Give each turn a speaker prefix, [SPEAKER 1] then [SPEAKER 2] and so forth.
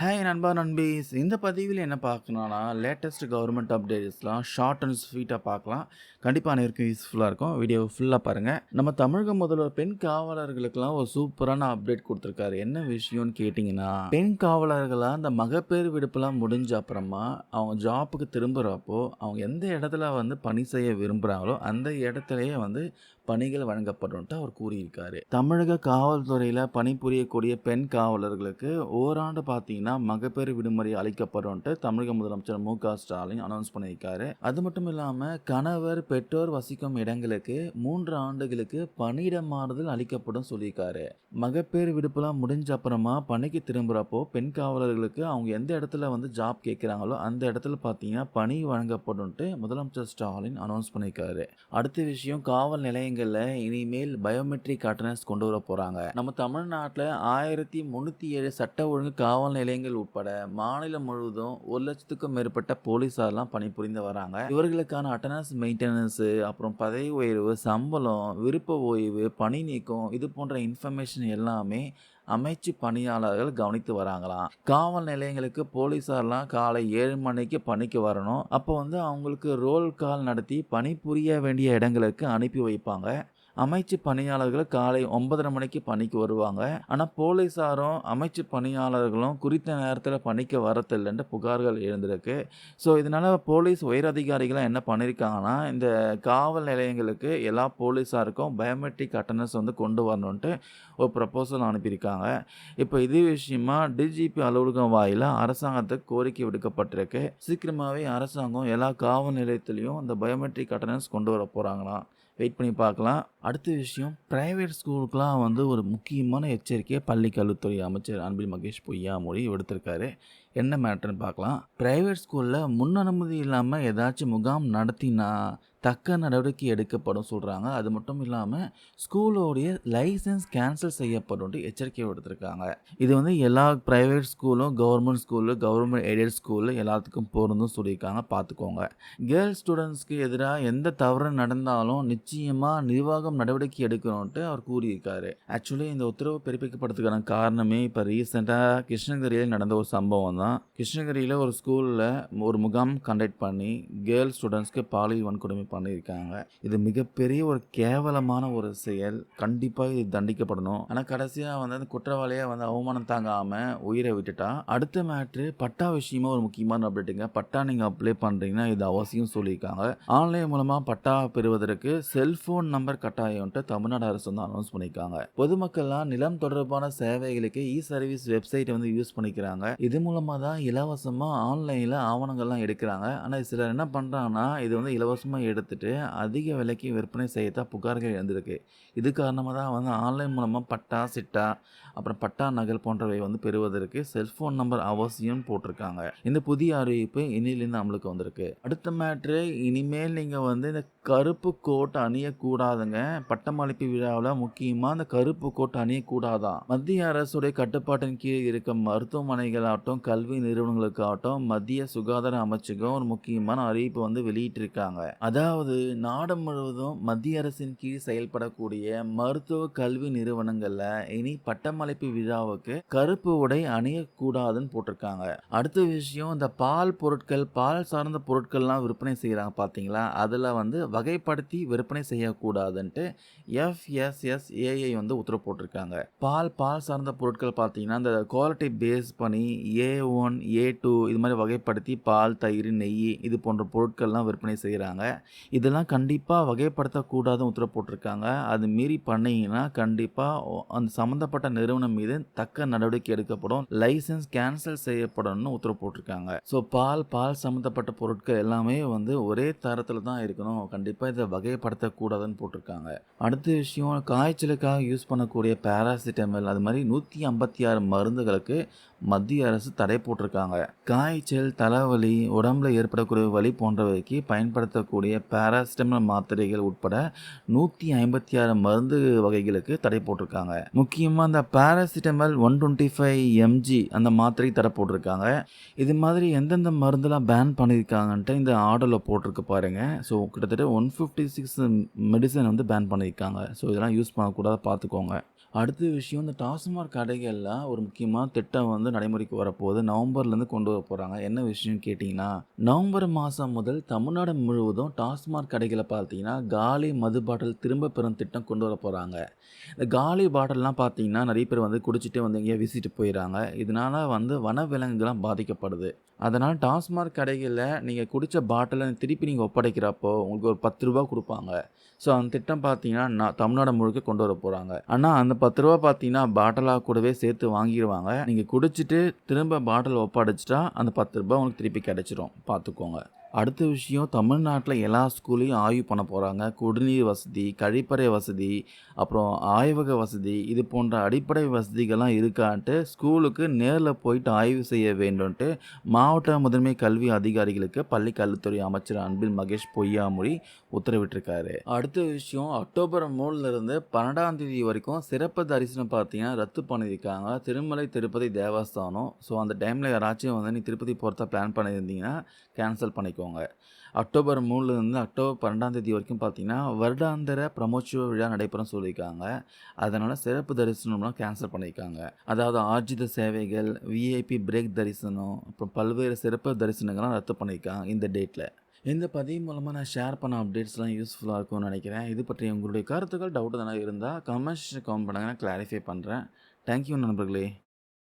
[SPEAKER 1] Hi நண்பா நண்பீஸ் இந்த பதிவில் என்ன பார்க்கணும்னா லேட்டஸ்ட் கவர்மெண்ட் அப்டேட்ஸ்லாம் ஷார்ட் அண்ட் ஸ்வீட்டாக பார்க்கலாம். கண்டிப்பாக அனைவருக்கும் யூஸ்ஃபுல்லாக இருக்கும். வீடியோ ஃபுல்லாக பாருங்கள் நம்ம தமிழக முதல்வர் பெண் காவலர்களுக்கெல்லாம் ஒரு சூப்பரான அப்டேட் கொடுத்துருக்காரு. என்ன விஷயம்னு கேட்டிங்கன்னா பெண் காவலர்களாக அந்த மகப்பேறு விடுப்புலாம் முடிஞ்ச அப்புறமா அவங்க ஜாப்புக்கு திரும்புகிறப்போ அவங்க எந்த இடத்துல வந்து பணி செய்ய விரும்புகிறாங்களோ அந்த இடத்துலையே வந்து பணிகள் வழங்கப்படும்ட்டு அவர் கூறியிருக்காரு. தமிழக காவல்துறையில் பணிபுரியக்கூடிய பெண் காவலர்களுக்கு ஓராண்டு பார்த்தீங்கன்னா மகப்பேறு விடுமுறை அளிக்கப்படும்ட்டு தமிழக முதலமைச்சர் மு க ஸ்டாலின் அனௌன்ஸ் பண்ணியிருக்காரு. அது மட்டும் இல்லாமல் கணவர் பெற்றோர் வசிக்கும் இடங்களுக்கு மூன்று ஆண்டுகளுக்கு பணியிட மாறுதல் அளிக்கப்படும் சொல்லியிருக்காரு. மகப்பேறு விடுப்புலாம் முடிஞ்ச அப்புறமா பணிக்கு திரும்புகிறப்போ பெண் காவலர்களுக்கு அவங்க எந்த இடத்துல வந்து ஜாப் கேட்குறாங்களோ அந்த இடத்துல பார்த்தீங்கன்னா பணி வழங்கப்படும்ட்டு முதலமைச்சர் ஸ்டாலின் அனௌன்ஸ் பண்ணியிருக்காரு. அடுத்த விஷயம் காவல் நிலையங்கள் நிலையங்களில் இனிமேல் பயோமெட்ரிக் அட்டனன்ஸ் கொண்டு வர போகிறாங்க நம்ம தமிழ்நாட்டில் ஆயிரத்தி முந்நூற்றி ஏழு சட்ட ஒழுங்கு காவல் நிலையங்கள் உட்பட மாநிலம் முழுவதும் ஒரு லட்சத்துக்கும் மேற்பட்ட போலீஸார்லாம் பணிபுரிந்து வராங்க. இவர்களுக்கான அட்டனன்ஸ் மெயின்டெனன்ஸு அப்புறம் பதவி உயர்வு சம்பளம் விருப்ப ஓய்வு பணி நீக்கம் இது போன்ற இன்ஃபர்மேஷன் எல்லாமே அமைச்சு பணியாளர்கள் கவனித்து வராங்களாம். காவல் நிலையங்களுக்கு போலீஸார்லாம் காலை ஏழு மணிக்கு பணிக்கு வரணும். அப்போ வந்து அவங்களுக்கு ரோல் கால் நடத்தி பணிபுரிய வேண்டிய இடங்களுக்கு அனுப்பி வைப்பாங்க. அமைச்சு பணியாளர்கள் காலை ஒன்பதரை மணிக்கு பணிக்கு வருவாங்க. ஆனால் போலீஸாரும் அமைச்சு பணியாளர்களும் குறித்த நேரத்தில் பணிக்கு வரத்தில்லைன்ற புகார்கள் எழுந்திருக்கு. ஸோ இதனால் போலீஸ் உயர் என்ன பண்ணியிருக்காங்கன்னா இந்த காவல் நிலையங்களுக்கு எல்லா போலீஸாருக்கும் பயோமெட்ரிக் அட்டண்டன்ஸ் வந்து கொண்டு வரணுன்ட்டு ஒரு ப்ரப்போசல் அனுப்பியிருக்காங்க. இப்போ இதே விஷயமா டிஜிபி அலுவலகம் வாயில அரசாங்கத்துக்கு கோரிக்கை விடுக்கப்பட்டிருக்கு. சீக்கிரமாகவே அரசாங்கம் எல்லா காவல் நிலையத்திலையும் அந்த பயோமெட்ரிக் அட்டண்டன்ஸ் கொண்டு வர போகிறாங்களாம் வெயிட் பண்ணி பார்க்கலாம். அடுத்த விஷயம் ப்ரைவேட் ஸ்கூலுக்குலாம் வந்து ஒரு முக்கியமான எச்சரிக்கையை பள்ளி கல்வித்துறை அமைச்சர் அன்பில் மகேஷ் பொய்யாமொழி விடுத்திருக்காரு. என்ன மேட்டர்னு பார்க்கலாம். ப்ரைவேட் ஸ்கூலில் முன் அனுமதி இல்லாமல் ஏதாச்சும் முகாம் நடத்தினா தக்க நடவடிக்கை எடுக்கப்படும் சொல்கிறாங்க அது மட்டும் இல்லாமல் ஸ்கூலோடைய லைசன்ஸ் கேன்சல் செய்யப்படும் எச்சரிக்கை விடுத்திருக்காங்க. இது வந்து எல்லா ப்ரைவேட் ஸ்கூலும் government school government aided school எல்லாத்துக்கும் பொருந்தும் சொல்லியிருக்காங்க. பார்த்துக்கோங்க. கேர்ள்ஸ் ஸ்டூடெண்ட்ஸ்க்கு எதிராக எந்த தவறு நடந்தாலும் நிச்சயமாக நிர்வாகம் நடவடிக்கை எடுக்கணும்ட்டு அவர் கூறியிருக்காரு. ஆக்சுவலி இந்த உத்தரவு பிறப்பிக்கப்படுறதுக்கான காரணமே இப்போ ரீசெண்டாக கிருஷ்ணகிரியில் நடந்த ஒரு சம்பவம் தான். கிருஷ்ணகிரியில் ஒரு ஸ்கூலில் ஒரு முகாம் கண்டக்ட் பண்ணி கேர்ள்ஸ் ஸ்டூடெண்ட்ஸ்க்கு பாலியல் வன்கொடுமை பண்ணியிருக்காங்க. இது மிகப்பெரிய ஒரு கேவலமான ஒரு செயல். கண்டிப்பாக இது தண்டிக்கப்படணும். ஆனால் கடைசியாக வந்து அந்த குற்றவாளியாக வந்து அவமானம் தாங்காமல் உயிரை விட்டுட்டா. அடுத்த மேட்ரு பட்டா விஷயமா ஒரு முக்கியமான அப்டேட்டுங்க பட்டா நீங்கள் அப்ளை பண்ணுறீங்கன்னா இது அவசியம் சொல்லியிருக்காங்க. ஆன்லைன் மூலமாக பட்டா பெறுவதற்கு செல்ஃபோன் நம்பர் கட்டாயம்ட்டு தமிழ்நாடு அரசு வந்து அனௌன்ஸ் பண்ணியிருக்காங்க. பொதுமக்கள்லாம் நிலம் தொடர்பான சேவைகளுக்கு இ சர்வீஸ் வெப்சைட் வந்து யூஸ் பண்ணிக்கிறாங்க. இது மூலமாக தான் இலவசமாக ஆன்லைனில் ஆவணங்கள்லாம் எடுக்கிறாங்க. ஆனால் சிலர் என்ன பண்ணுறாங்கன்னா இது வந்து இலவசமாக எடுத்துட்டு அதிக விலைக்கு விற்பனை செய்யத்தான் புகார்கள் எழுந்திருக்கு. இது காரணமாக தான் வந்து ஆன்லைன் மூலமாக பட்டா சிட்டா அப்புறம் பட்டா நகல் போன்றவை வந்து பெறுவதற்கு செல்ஃபோன் நம்பர் அவசியம் போட்டிருக்காங்க. இந்த புதிய அறிவிப்பு இன்னிலிருந்து நம்மளுக்கு வந்திருக்கு. அடுத்த மேட்ரு இனிமேல் நீங்கள் வந்து இந்த கருப்பு கோட் அணியக்கூடாதுங்க. பட்டமளிப்பு விழாவில் முக்கியமாக இந்த கருப்பு கோட் அணியக்கூடாதான் மத்திய அரசுடைய கட்டுப்பாட்டின் கீழ் இருக்க மருத்துவமனைகளாகட்டும் கல்வி நிறுவனங்களுக்காகட்டும் மத்திய சுகாதார அமைச்சகம் ஒரு முக்கியமான அறிவிப்பு வந்து வெளியிட்டிருக்காங்க. அதாவது நாடு முழுவதும் மத்திய அரசின் கீழ் செயல்படக்கூடிய மருத்துவ கல்வி நிறுவனங்களில் இனி பட்டமளிப்பு விழாவுக்கு கருப்பு உடை அணியக்கூடாதுன்னு போட்டிருக்காங்க. அடுத்த விஷயம் இந்த பால் பொருட்கள் பால் சார்ந்த பொருட்கள்லாம் விற்பனை செய்கிறாங்க பார்த்தீங்களா அதில் வந்து வகைப்படுத்தி விற்பனை செய்யக்கூடாதுன்ட்டு எஃப்எஸ்எஸ்ஏஐ வந்து உத்தரவு போட்டிருக்காங்க. பால் பால் சார்ந்த பொருட்கள் பார்த்தீங்கன்னா இந்த குவாலிட்டி பேஸ் பண்ணி ஏ ஒன் ஏ டூ இது மாதிரி வகைப்படுத்தி பால் தயிர் நெய் இது போன்ற பொருட்கள்லாம் விற்பனை செய்கிறாங்க இதெல்லாம் கண்டிப்பாக வகைப்படுத்தக்கூடாதுன்னு உத்தரவு போட்டிருக்காங்க. அது மீறி பண்ணீங்கன்னா கண்டிப்பாக அந்த சம்மந்தப்பட்ட நிறுவனம் மீது தக்க நடவடிக்கை எடுக்கப்படும். லைசன்ஸ் கேன்சல் செய்யப்படும்னு உத்தரவு போட்டிருக்காங்க. ஸோ பால் பால் சம்மந்தப்பட்ட பொருட்கள் எல்லாமே வந்து ஒரே தரத்தில் தான் இருக்கணும். கண்டிப்பாக இதை வகைப்படுத்தக்கூடாதுன்னு போட்டிருக்காங்க. அடுத்த விஷயம் காய்ச்சலுக்காக யூஸ் பண்ணக்கூடிய பேராசிட்டமல் அது மாதிரி நூற்றி ஐம்பத்தி ஆறு மருந்துகளுக்கு மத்திய அரசு தடை போட்டிருக்காங்க. காய்ச்சல் தலைவலி உடம்புல ஏற்படக்கூடிய வலி போன்றவைக்கு பயன்படுத்தக்கூடிய பேராசிட்டமல் மாத்திரைகள் உட்பட நூற்றி ஐம்பத்தி ஆறு மருந்து வகைகளுக்கு தடை போட்டிருக்காங்க. முக்கியமாக அந்த paracetamol one twenty five mg அந்த மாத்திரை தர போட்டிருக்காங்க. இது மாதிரி எந்தெந்த மருந்தெல்லாம் பேன் பண்ணியிருக்காங்கன்ட்டு இந்த ஆர்டரில் போட்டிருக்கு பாருங்க. ஸோ கிட்டத்தட்ட ஒன் ஃபிஃப்டி சிக்ஸ் மெடிசன் வந்து பேன் பண்ணியிருக்காங்க. ஸோ இதெல்லாம் யூஸ் பண்ணக்கூடாது பார்த்துக்கோங்க. அடுத்த விஷயம் இந்த டாஸ்மாக் கடைகளில் ஒரு முக்கியமான திட்டம் வந்து நடைமுறைக்கு வரப்போகுது. நவம்பர்லேருந்து கொண்டு வர போகிறாங்க என்ன விஷயம்னு கேட்டிங்கன்னா நவம்பர் மாதம் முதல் தமிழ்நாடு முழுவதும் டாஸ்மாக் கடைகளை பார்த்தீங்கன்னா, காலி மது பாட்டில் திரும்ப பெறும் திட்டம் கொண்டு வர போகிறாங்க இந்த காலி பாட்டில்லாம் பார்த்தீங்கன்னா, நிறைய பேர் வந்து குடிச்சிட்டு வந்து எங்கேயோ வீசிட்டு போயிடறாங்க இதனால் வந்து வனவிலங்குகள்லாம் பாதிக்கப்படுது. அதனால் டாஸ்மாக் கடைகளில் நீங்கள் குடித்த பாட்டிலை திருப்பி நீங்கள் ஒப்படைக்கிறப்போ, உங்களுக்கு ஒரு பத்து ரூபா கொடுப்பாங்க. ஸோ அந்த திட்டம் பார்த்தீங்கன்னா, நான் தமிழ்நாடு முழுக்க கொண்டு வர போகிறாங்க ஆனால் அந்த பத்து ரூபா பார்த்தீங்கன்னா, பாட்டிலாக கூடவே சேர்த்து வாங்கிருவாங்க. நீங்கள் குடிச்சிட்டு திரும்ப பாட்டில் ஒப்படைச்சிட்டா அந்த பத்து ரூபா உங்களுக்கு திருப்பி கிடைச்சிரும். பார்த்துக்கோங்க. அடுத்த விஷயம் தமிழ்நாட்டில் எல்லா ஸ்கூல்லையும் ஆய்வு பண்ண போகிறாங்க குடிநீர் வசதி, கழிப்பறை வசதி, அப்புறம் ஆய்வக வசதி இது போன்ற அடிப்படை வசதிகள்லாம் இருக்கான்ட்டு ஸ்கூலுக்கு நேரில் போயிட்டு ஆய்வு செய்ய வேண்டுன்ட்டு மாவட்ட முதன்மை கல்வி அதிகாரிகளுக்கு பள்ளி கல்வித்துறை அமைச்சர் அன்பில் மகேஷ் பொய்யாமொழி உத்தரவிட்டிருக்காரு. அடுத்த விஷயம் அக்டோபர் 3லேருந்து 12ஆம் தேதி வரைக்கும் சிறப்பு தரிசனம் பார்த்தீங்கன்னா, ரத்து பண்ணியிருக்காங்க. திருமலை திருப்பதி தேவஸ்தானம். ஸோ அந்த டைமில் யாராச்சும் வந்து நீ திருப்பதி போகிறத பிளான் பண்ணியிருந்தீங்கன்னா, கேன்சல் பண்ணியிருக்கோங்க அக்டோபர் மூணுலேருந்து அக்டோபர் 12ஆம் தேதி வரைக்கும் பார்த்தீங்கன்னா, வருடாந்திர பிரம்மோற்சவ விழா நடைபெறும் சொல்லியிருக்காங்க. அதனால் சிறப்பு தரிசனம்லாம் கேன்சல் பண்ணியிருக்காங்க. அதாவது ஆர்ஜித சேவைகள், விஐபி பிரேக் தரிசனம், அப்புறம் பல்வேறு சிறப்பு தரிசனங்கள்லாம் ரத்து பண்ணியிருக்காங்க இந்த டேட்டில் இந்த பதிவு மூலமாக நான் ஷேர் பண்ண அப்டேட்ஸ்லாம் யூஸ்ஃபுல்லாக இருக்கும்னு நினைக்கிறேன் இது பற்றி உங்களுடைய கருத்துக்கள், டவுட் எதனா இருந்தால் கமெண்ட் செக்ஷன்ல கமெண்ட் பண்ணுங்க. நான் கிளாரிஃபை பண்ணுறேன் தேங்க் யூ நண்பர்களே!